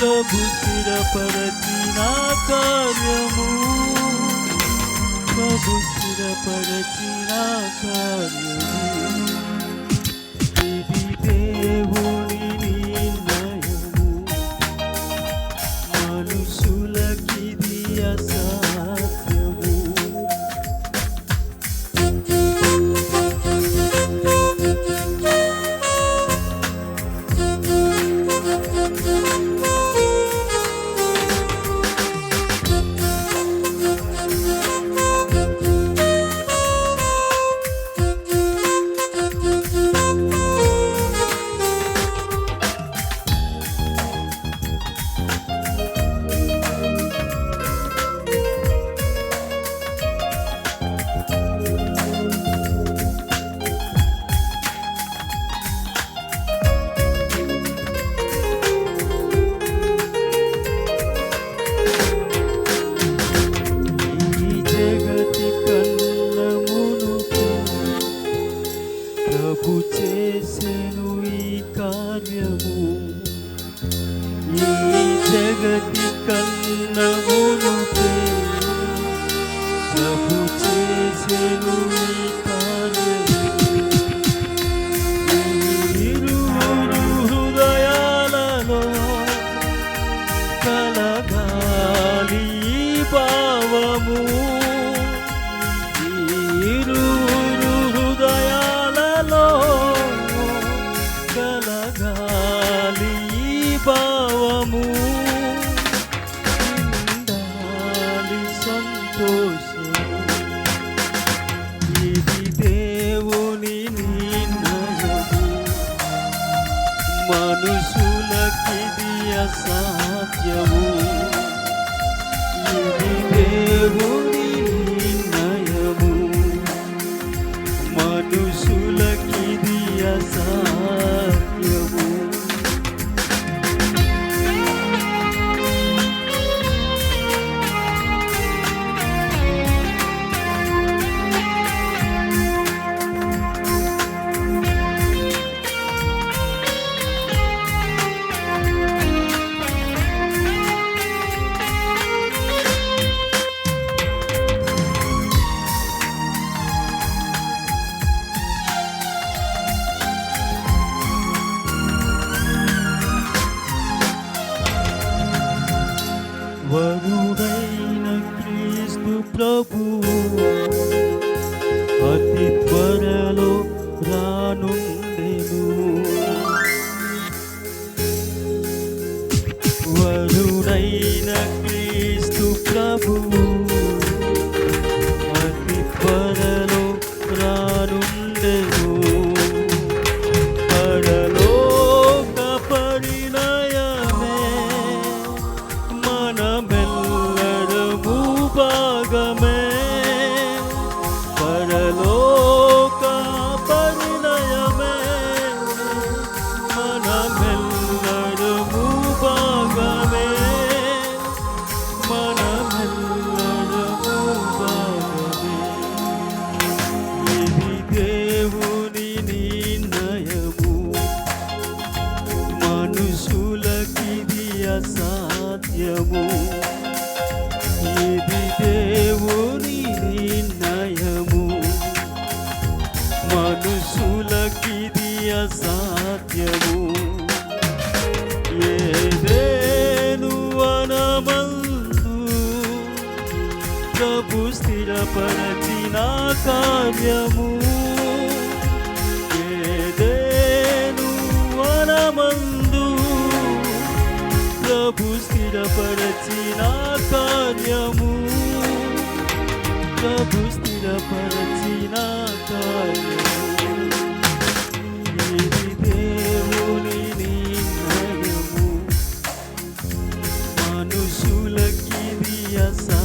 ప్రభు స్థిరపరచిన కార్యము. ప్రభు స్థిరపరచిన కార్యము. జగతి కన్నమును ప్రభు చేసెను ఇది దేవుని నిర్ణయము. మనుషులకిది మనుషులకిది అసాధ్యము. ఇది దేవుని నిర్ణయము. మనుషులకిది అసాధ్యము. ఏదేను వనమందు ప్రభు స్థిరపరచిన కార్యము. స్థిరపరచిన కార్యము. ప్రభు స్థిరపరచిన కార్యము. మనుషులకి దియసా